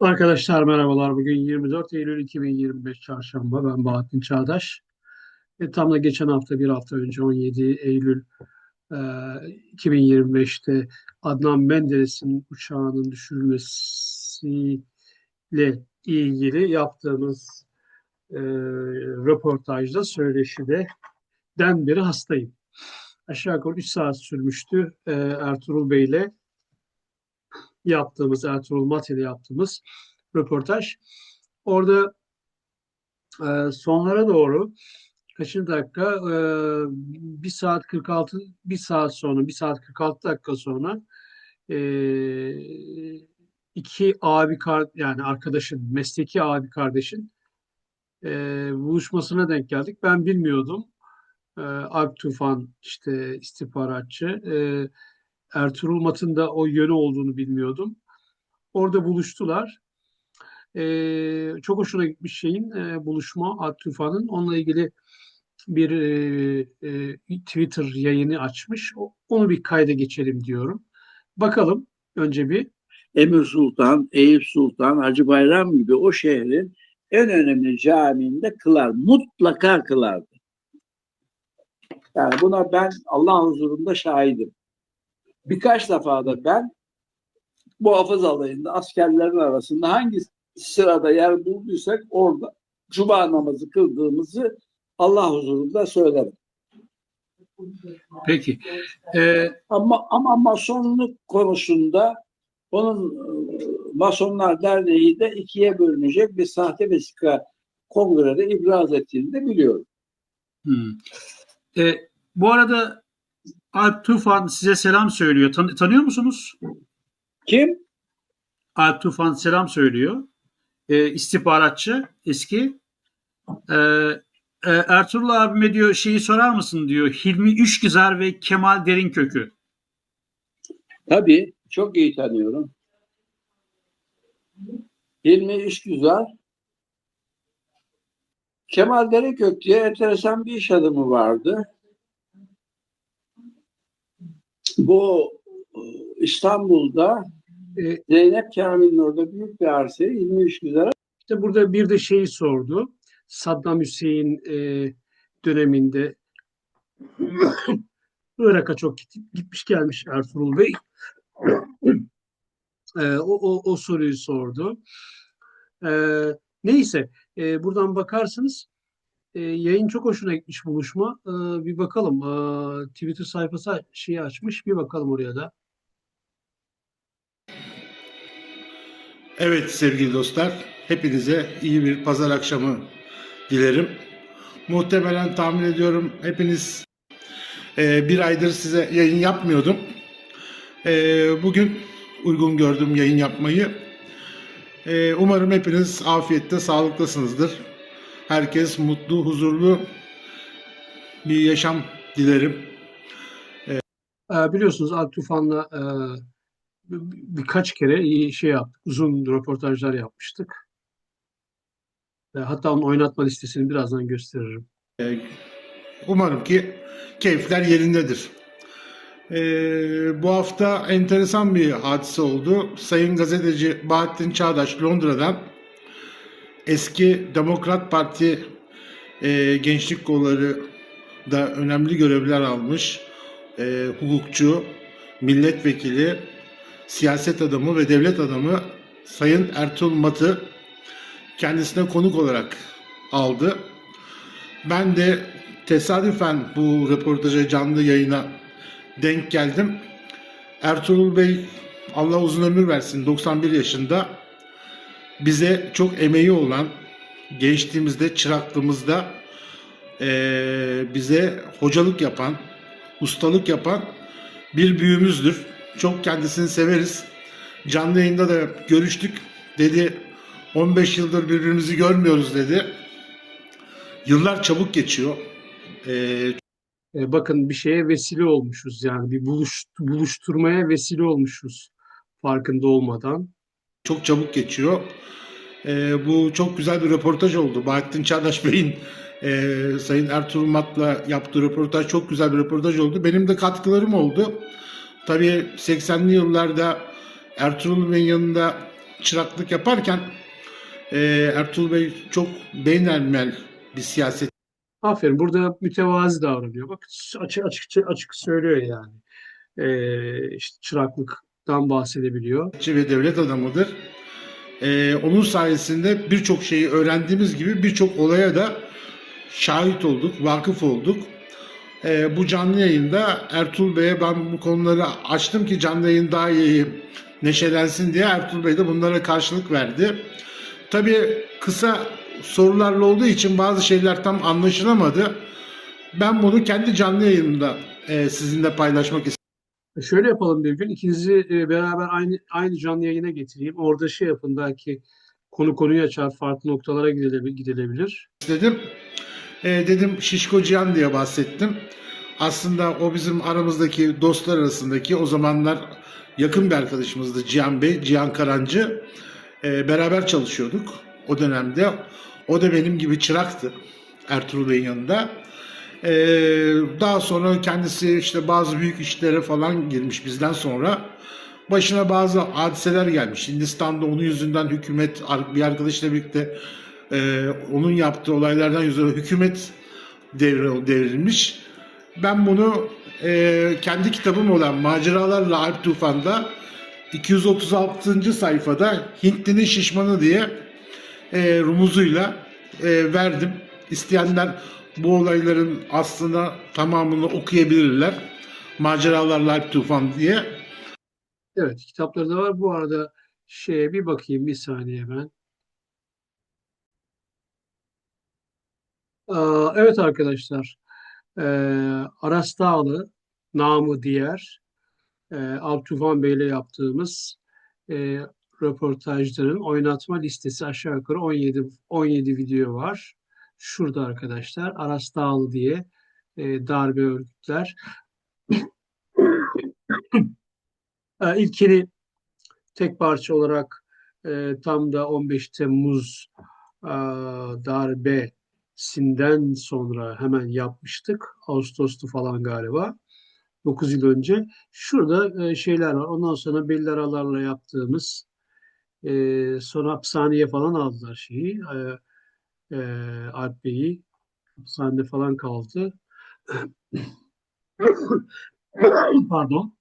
Arkadaşlar merhabalar. Bugün 24 Eylül 2025 Çarşamba. Ben Bahattin Çağdaş. E, tam da geçen hafta bir hafta önce 17 Eylül e, 2025'te Adnan Menderes'in uçağının düşürülmesiyle ilgili yaptığımız e, röportajda söyleşide den beri hastayım. Aşağı yukarı 3 saat sürmüştü e, Ertuğrul Bey'le yaptığımız, Ertuğrul Mati'yle yaptığımız röportaj. Orada e, sonlara doğru kaçıncı dakika e, 1 saat 46 1 saat sonra 1 saat 46 dakika sonra e, iki abi yani arkadaşın mesleki abi kardeşin e, buluşmasına denk geldik. Ben bilmiyordum. E, Alp Tufan işte istihbaratçı. E, Ertuğrul Mat'ın da o yönü olduğunu bilmiyordum. Orada buluştular. Ee, çok hoşuna gitmiş şeyin e, buluşma Alp Tufan'ın. Onunla ilgili bir e, e, Twitter yayını açmış. Onu bir kayda geçelim diyorum. Bakalım önce bir Emir Sultan, Eyüp Sultan, Hacı Bayram gibi o şehrin en önemli camiinde kılar. Mutlaka kılardı. Yani buna ben Allah huzurunda şahidim. Birkaç defa da ben muhafız alayında askerlerin arasında hangi sırada yer bulduysak orada cuma namazı kıldığımızı Allah huzurunda söylerim. peki. Ee, Ama ama masonluk konusunda onun e, Masonlar Derneği de ikiye bölünecek bir sahte vesika kongrede ibraz ettiğini de biliyorum. Hmm. E, bu arada Alp Tufan size selam söylüyor. Tan- tanıyor musunuz? Kim? Alp Tufan selam söylüyor. E, istihbaratçı eski. E, e, Ertuğrul abime diyor şeyi sorar mısın diyor. Hilmi Üçgüzar ve Kemal Derinkök'ü. Tabii çok iyi tanıyorum. Hilmi İşgüzar Kemal Derekök diye enteresan bir iş adamı vardı. Bu e, İstanbul'da e, Zeynep Kamil'in orada büyük bir arsayı Hilmi İşgüzar'a işte burada bir de şeyi sordu. Saddam Hüseyin e, döneminde Irak'a çok git- gitmiş gelmiş Ertuğrul Bey. E, o, o, o soruyu sordu. E, neyse e, buradan bakarsınız e, yayın çok hoşuna gitmiş buluşma. E, bir bakalım. E, Twitter sayfası şeyi açmış. Bir bakalım oraya da. Evet sevgili dostlar, hepinize iyi bir pazar akşamı dilerim. Muhtemelen tahmin ediyorum hepiniz e, bir aydır size yayın yapmıyordum. E, bugün uygun gördüm yayın yapmayı. E, umarım hepiniz afiyette, sağlıklısınızdır. Herkes mutlu, huzurlu bir yaşam dilerim. E, biliyorsunuz Alp Tufan'la e, bir- birkaç kere iyi şey yaptık. Uzun röportajlar yapmıştık. Hatta onun oynatma listesini birazdan gösteririm. Ee, Umarım ki keyifler yerindedir. Ee, bu hafta enteresan bir hadise oldu. Sayın gazeteci Bahattin Çağdaş Londra'dan eski Demokrat Parti e, gençlik kolları da önemli görevler almış e, hukukçu, milletvekili, siyaset adamı ve devlet adamı Sayın Ertuğrul Mat'ı kendisine konuk olarak aldı. Ben de tesadüfen bu röportaja canlı yayına denk geldim. Ertuğrul Bey Allah uzun ömür versin 91 yaşında bize çok emeği olan gençliğimizde çıraklığımızda eee, bize hocalık yapan ustalık yapan bir büyüğümüzdür. Çok kendisini severiz. Canlı yayında da görüştük. Dedi 15 yıldır birbirimizi görmüyoruz dedi. Yıllar çabuk geçiyor. Ee, E, bakın bir şeye vesile olmuşuz yani bir buluş, buluşturmaya vesile olmuşuz farkında olmadan. Çok çabuk geçiyor. Ee, bu çok güzel bir röportaj oldu. Bahattin Çağdaş Bey'in e, Sayın Ertuğrul Mat'la yaptığı röportaj çok güzel bir röportaj oldu. Benim de katkılarım oldu. Tabii 80'li yıllarda Ertuğrul Bey'in yanında çıraklık yaparken e, Ertuğrul Bey çok beynelmel bir siyaset Aferin. Burada mütevazi davranıyor. Bak açık açıkça açık söylüyor yani. Ee, işte çıraklıktan bahsedebiliyor. ve devlet adamıdır. Ee, onun sayesinde birçok şeyi öğrendiğimiz gibi birçok olaya da şahit olduk, vakıf olduk. Ee, bu canlı yayında Ertuğrul Bey'e ben bu konuları açtım ki canlı yayın daha iyi neşelensin diye Ertuğrul Bey de bunlara karşılık verdi. Tabii kısa sorularla olduğu için bazı şeyler tam anlaşılamadı. Ben bunu kendi canlı yayınımda e, sizinle paylaşmak istedim. E, Şöyle yapalım bir gün. İkinizi e, beraber aynı aynı canlı yayına getireyim. Orada şey yapın belki konu konuyu açar, farklı noktalara gidilebilir. istedim. E, dedim Şişko Cihan diye bahsettim. Aslında o bizim aramızdaki dostlar arasındaki o zamanlar yakın bir arkadaşımızdı Cihan Bey, Cihan Karancı. E, beraber çalışıyorduk o dönemde. O da benim gibi çıraktı Ertuğrul Bey'in yanında. E, daha sonra kendisi işte bazı büyük işlere falan girmiş bizden sonra. Başına bazı hadiseler gelmiş. Hindistan'da onun yüzünden hükümet bir arkadaşla birlikte e, onun yaptığı olaylardan yüzünden hükümet devre, devrilmiş. Ben bunu e, kendi kitabım olan Maceralarla Alp Tufan'da 236. sayfada Hintlinin Şişmanı diye e, rumuzuyla e, verdim. İsteyenler bu olayların aslında tamamını okuyabilirler. Maceralarla Alp Tufan diye. Evet, kitapları da var. Bu arada şeye bir bakayım bir saniye ben. Evet arkadaşlar. Ee, Aras Dağlı, namı diğer e, Alp Tufan Bey ile yaptığımız e, röportajların oynatma listesi aşağı yukarı 17 17 video var. Şurada arkadaşlar Aras Dağlı diye e, darbe örgütler. E, İlkini tek parça olarak e, tam da 15 Temmuz e, darbesinden sonra hemen yapmıştık. Ağustos'tu falan galiba. 9 yıl önce. Şurada e, şeyler var. Ondan sonra belli aralarla yaptığımız e, sonra hapishaneye falan aldılar şeyi. E, e, Alp Bey'i. Hapishanede falan kaldı. Pardon.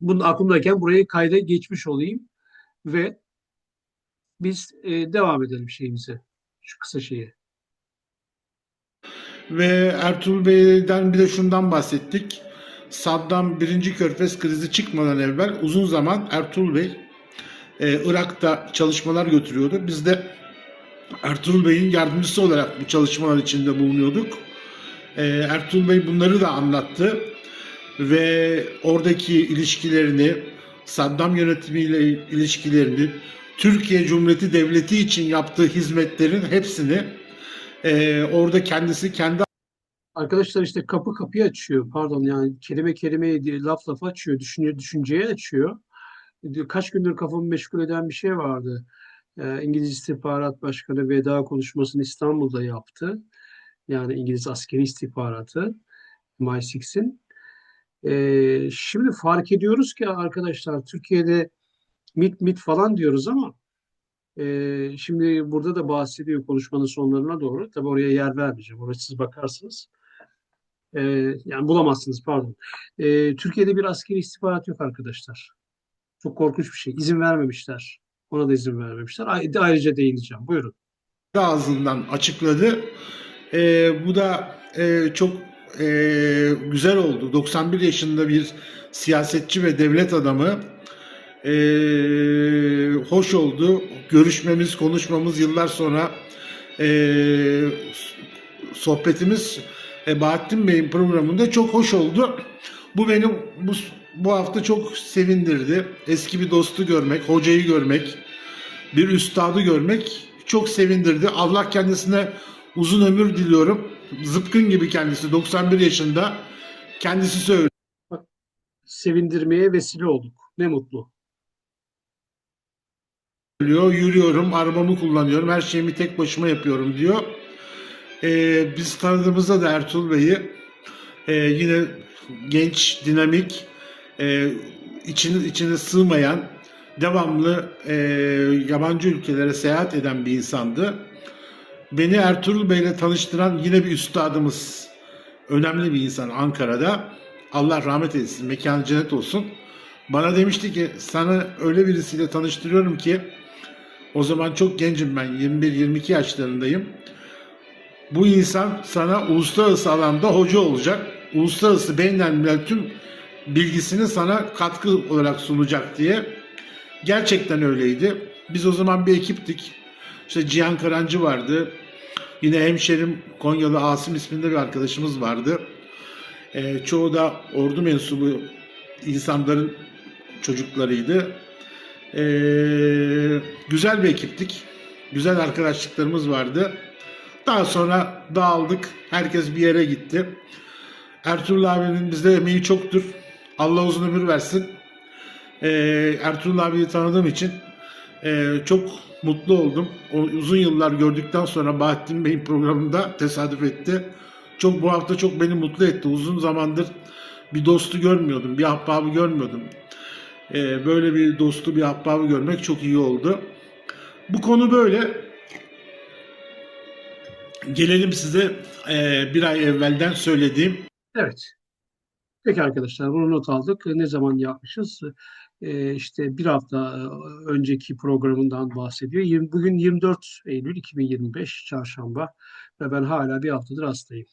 Bunun aklımdayken burayı kayda geçmiş olayım ve biz e, devam edelim şeyimize. Şu kısa şeye. Ve Ertuğrul Bey'den bir de şundan bahsettik. Saddam 1. Körfez krizi çıkmadan evvel uzun zaman Ertuğrul Bey e, Irak'ta çalışmalar götürüyordu. Biz de Ertuğrul Bey'in yardımcısı olarak bu çalışmalar içinde bulunuyorduk. E, Ertuğrul Bey bunları da anlattı ve oradaki ilişkilerini, Saddam yönetimiyle ilişkilerini, Türkiye Cumhuriyeti Devleti için yaptığı hizmetlerin hepsini e, orada kendisi kendi Arkadaşlar işte kapı kapıyı açıyor. Pardon yani kelime kelimeyi değil, laf lafa açıyor. Düşünce, düşünceye açıyor. Kaç gündür kafamı meşgul eden bir şey vardı. Ee, İngiliz İstihbarat Başkanı veda konuşmasını İstanbul'da yaptı. Yani İngiliz askeri istihbaratı MI6'in. Ee, şimdi fark ediyoruz ki arkadaşlar Türkiye'de MIT MIT falan diyoruz ama e, şimdi burada da bahsediyor konuşmanın sonlarına doğru. Tabii oraya yer vermeyeceğim. Oraya siz bakarsınız. Ee, yani bulamazsınız pardon. Ee, Türkiye'de bir askeri istihbarat yok arkadaşlar. Çok korkunç bir şey. İzin vermemişler. Ona da izin vermemişler. Ay- Ayrıca değineceğim. Buyurun. ağzından açıkladı. E, bu da e, çok e, güzel oldu. 91 yaşında bir siyasetçi ve devlet adamı. E, hoş oldu. Görüşmemiz, konuşmamız yıllar sonra e, sohbetimiz e, Bahattin Bey'in programında çok hoş oldu. Bu beni bu, bu hafta çok sevindirdi. Eski bir dostu görmek, hocayı görmek, bir üstadı görmek çok sevindirdi. Allah kendisine uzun ömür diliyorum. Zıpkın gibi kendisi 91 yaşında. Kendisi söylüyor. Sevindirmeye vesile olduk. Ne mutlu. Yürüyorum, arabamı kullanıyorum, her şeyimi tek başıma yapıyorum diyor. Ee, biz tanıdığımızda da Ertuğrul Bey'i e, yine genç, dinamik, e, içine, içine sığmayan devamlı e, yabancı ülkelere seyahat eden bir insandı. Beni Ertuğrul Bey'le tanıştıran yine bir üstadımız, önemli bir insan Ankara'da. Allah rahmet eylesin, mekanı cennet olsun. Bana demişti ki sana öyle birisiyle tanıştırıyorum ki o zaman çok gencim ben 21-22 yaşlarındayım. Bu insan sana uluslararası alanda hoca olacak. Uluslararası beynel tüm bilgisini sana katkı olarak sunacak diye. Gerçekten öyleydi. Biz o zaman bir ekiptik. İşte Cihan Karancı vardı. Yine hemşerim Konyalı Asım isminde bir arkadaşımız vardı. Ee, çoğu da ordu mensubu insanların çocuklarıydı. Ee, güzel bir ekiptik. Güzel arkadaşlıklarımız vardı. Daha sonra dağıldık. Herkes bir yere gitti. Ertuğrul abinin bizde emeği çoktur. Allah uzun ömür versin. Ee, Ertuğrul abiyi tanıdığım için e, çok mutlu oldum. O uzun yıllar gördükten sonra Bahattin Bey'in programında tesadüf etti. Çok bu hafta çok beni mutlu etti. Uzun zamandır bir dostu görmüyordum, bir ahbabı görmüyordum. Ee, böyle bir dostu, bir ahbabı görmek çok iyi oldu. Bu konu böyle. Gelelim size e, bir ay evvelden söylediğim Evet. Peki arkadaşlar bunu not aldık. Ne zaman yapmışız? Ee, işte bir hafta e, önceki programından bahsediyor. Bugün 24 Eylül 2025 Çarşamba ve ben hala bir haftadır hastayım.